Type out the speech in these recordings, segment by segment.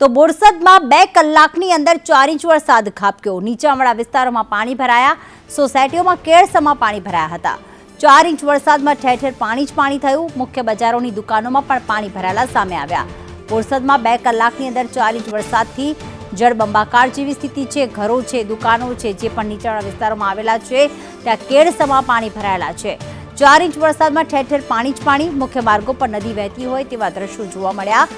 તો બોરસદમાં બે કલાકની અંદર ચાર ઇંચ વરસાદ ખાબક્યો. નીચાણવાળા વિસ્તારોમાં પાણી ભરાયા. સોસાયટીઓમાં કેળસમાં પાણી ભરાયા હતા. ચાર ઇંચ વરસાદમાં ઠેર ઠેર પાણી જ પાણી થયું. મુખ્ય બજારોની દુકાનોમાં પણ પાણી ભરાયેલા સામે આવ્યા. બોરસદમાં બે કલાકની અંદર ચાર ઇંચ વરસાદથી જળબંબાકાર જેવી સ્થિતિ છે. ઘરો છે, દુકાનો છે, જે પણ નીચાણવાળા વિસ્તારોમાં આવેલા છે, ત્યાં કેળસમાં પાણી ભરાયેલા છે. ચાર ઇંચ વરસાદમાં ઠેર ઠેર પાણી જ પાણી. મુખ્ય માર્ગો પર નદી વહેતી હોય તેવા દ્રશ્યો જોવા મળ્યા.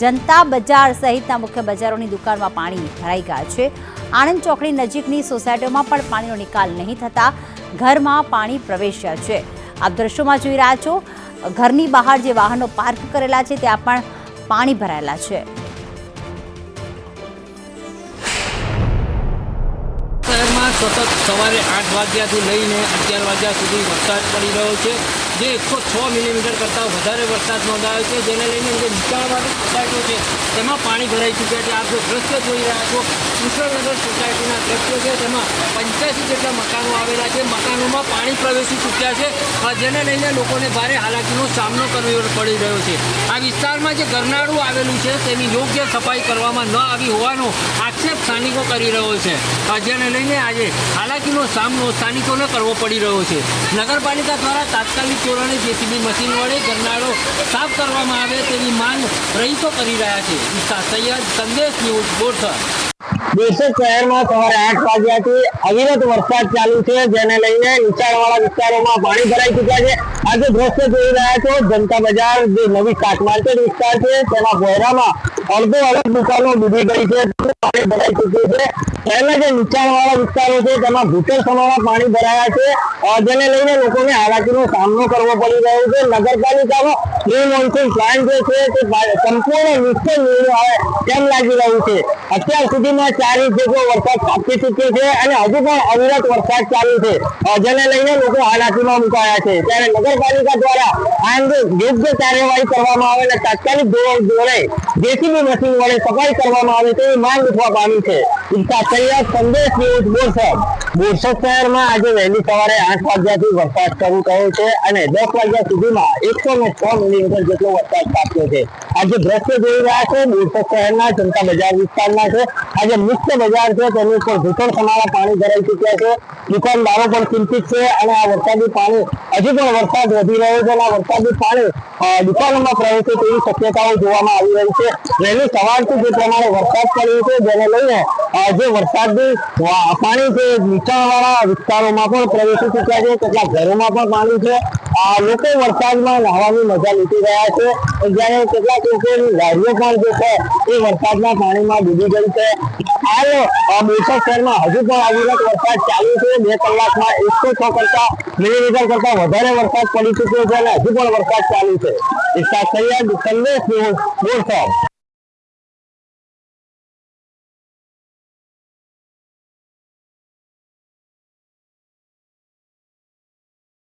જનતા બજાર સહિતના મુખ્ય બજારોની દુકાનમાં પાણી ભરાઈ ગયા છે. આણંદ ચોકડી નજીકની સોસાયટીઓમાં પણ પાણીનો નિકાલ નહીં થતા ઘરમાં પાણી પ્રવેશ્યા છે. આપ દ્રશ્યોમાં જોઈ રહ્યા છો, ઘરની બહાર જે વાહનો પાર્ક કરેલા છે, ત્યાં પણ પાણી ભરાયેલા છે. સતત સવારે આઠ વાગ્યાથી લઈને અગિયાર વાગ્યા સુધી વરસાદ પડી રહ્યો છે. જે એકસો છ મિલીમીટર કરતાં વધારે વરસાદ નોંધાયો છે, જેને લઈને જે નીચાણવાળી સોસાયટીઓ છે, તેમાં પાણી ભરાઈ ચૂક્યા છે. આપ જો દ્રશ્ય જોઈ રહ્યા છો, કૃષ્ણનગર સોસાયટીના દ્રશ્યો છે, તેમાં પંચ્યાસી જેટલા મકાનો આવેલા છે. મકાનોમાં પાણી પ્રવેશી ચૂક્યા છે જેને લઈને લોકોને ભારે હાલાકીનો સામનો કરવો પડી રહ્યો છે. આ વિસ્તારમાં જે ગરનાળું આવેલું છે, તેની યોગ્ય સફાઈ કરવામાં ન આવી હોવાનો આક્ષેપ સ્થાનિકો કરી રહ્યો છે. જેને લઈને આજે હાલાકીનો સામનો સ્થાનિકોને કરવો પડી રહ્યો છે. નગરપાલિકા દ્વારા તાત્કાલિક ધોરણે જેસીબી મશીન વડે ગરનાળો સાફ કરવામાં આવે તેવી માંગ રહીશો કરી રહ્યા છે. સૈયદ, સંદેશ ન્યૂઝ, બોરસદ. બોરસદ શહેરમાં સવારે આઠ વાગ્યાથી અવિરત વરસાદ ચાલુ છે, જેને લઈને નીચાણવાળા વિસ્તારોમાં પાણી ભરાઈ ચૂક્યા છે. આજે દ્રશ્ય જોઈ રહ્યા છો, જનતા બજાર જે નવી શાક માર્કેટ વિસ્તાર છે તેના ભોયરામાં અડધો અડધ દુકાનો ડૂબી ગઈ છે, પાણી ભરાઈ ચૂક્યું છે. પહેલા જે નીચાણવાળા વિસ્તારો છે, તેમાં ભૂતળ સમામાં પાણી ભરાયા છે. જેને લઈને લોકોને હાલાકીનો સામનો કરવો પડી રહ્યો છે. નગરપાલિકાનો પ્રી મોન્સૂન પ્લાન જે છે, તે સંપૂર્ણ નિશ્ચય નિર્ણય આવે તેમ લાગી રહ્યું છે. અત્યાર સુધીમાં ચાર ઇંચ જેટલો વરસાદ કાપી ચૂક્યો છે અને હજુ પણ અવિરત વરસાદ ચાલુ છે. જેને લઈને લોકો હાલાકીમાં મુકાયા છે. ત્યારે નગરપાલિકા દ્વારા આ અંગે યોગ્ય કાર્યવાહી કરવામાં આવે અને તાત્કાલિક ધોરણે જેસીબી મશીન વડે સફાઈ કરવામાં આવે તેવી માંગ ઉઠવા પામી છે. ઈચ્છા સૈયદ સંદેશ ન્યૂઝ બોરસદ. બોરસદ શહેરમાં આજે વહેલી સવારે આઠ વાગ્યાથી વરસાદ શરૂ થયો છે અને દસ વાગ્યા સુધીમાં એકસો ને છ મિલીમીટર જેટલો વરસાદ ખાબક્યો છે. આજે દ્રશ્ય જોઈ રહ્યા છે બોરસદ શહેરના જનતા બજાર વિસ્તારના છે. આજે મુખ્ય બજાર છે તેની ઉપર ઘૂંટણ સમારા પાણી ભરાઈ ચૂક્યા છે. દુકાનદારો પણ ચિંતિત છે અને આ વરસાદી પાણી હજુ પણ વરસાદ વધી રહ્યો છે અને આ વરસાદી પાણી અ, દુકાનોમાં પ્રવેશે તેવી શક્યતાઓ જોવામાં આવી રહી છે. વહેલી સવારથી જે પ્રમાણે વરસાદ પડ્યો છે, જેને લઈને જે વરસાદની પાણી છે નીચાણવાળા વિસ્તારોમાં પણ પ્રવેશી ચૂક્યા છે, કેટલાક ઘરોમાં પણ પાણી છે. આ લોકો વરસાદમાં નહાવાની મજા લૂટી રહ્યા છે. જ્યારે કેટલાક લોકોની ગાડીઓ પણ જે છે, એ વરસાદના પાણીમાં ડૂબી ગઈ છે. હાલ બોરસદ શહેરમાં હજુ પણ અવિરત વરસાદ ચાલુ છે. બે કલાકમાં એકસો છ કરતા મિલીમીટર કરતા વધારે વરસાદ પડી ચૂક્યો છે અને હજુ પણ વરસાદ ચાલુ છે. ઇશા સૈયદ સંદેશ બોરસદ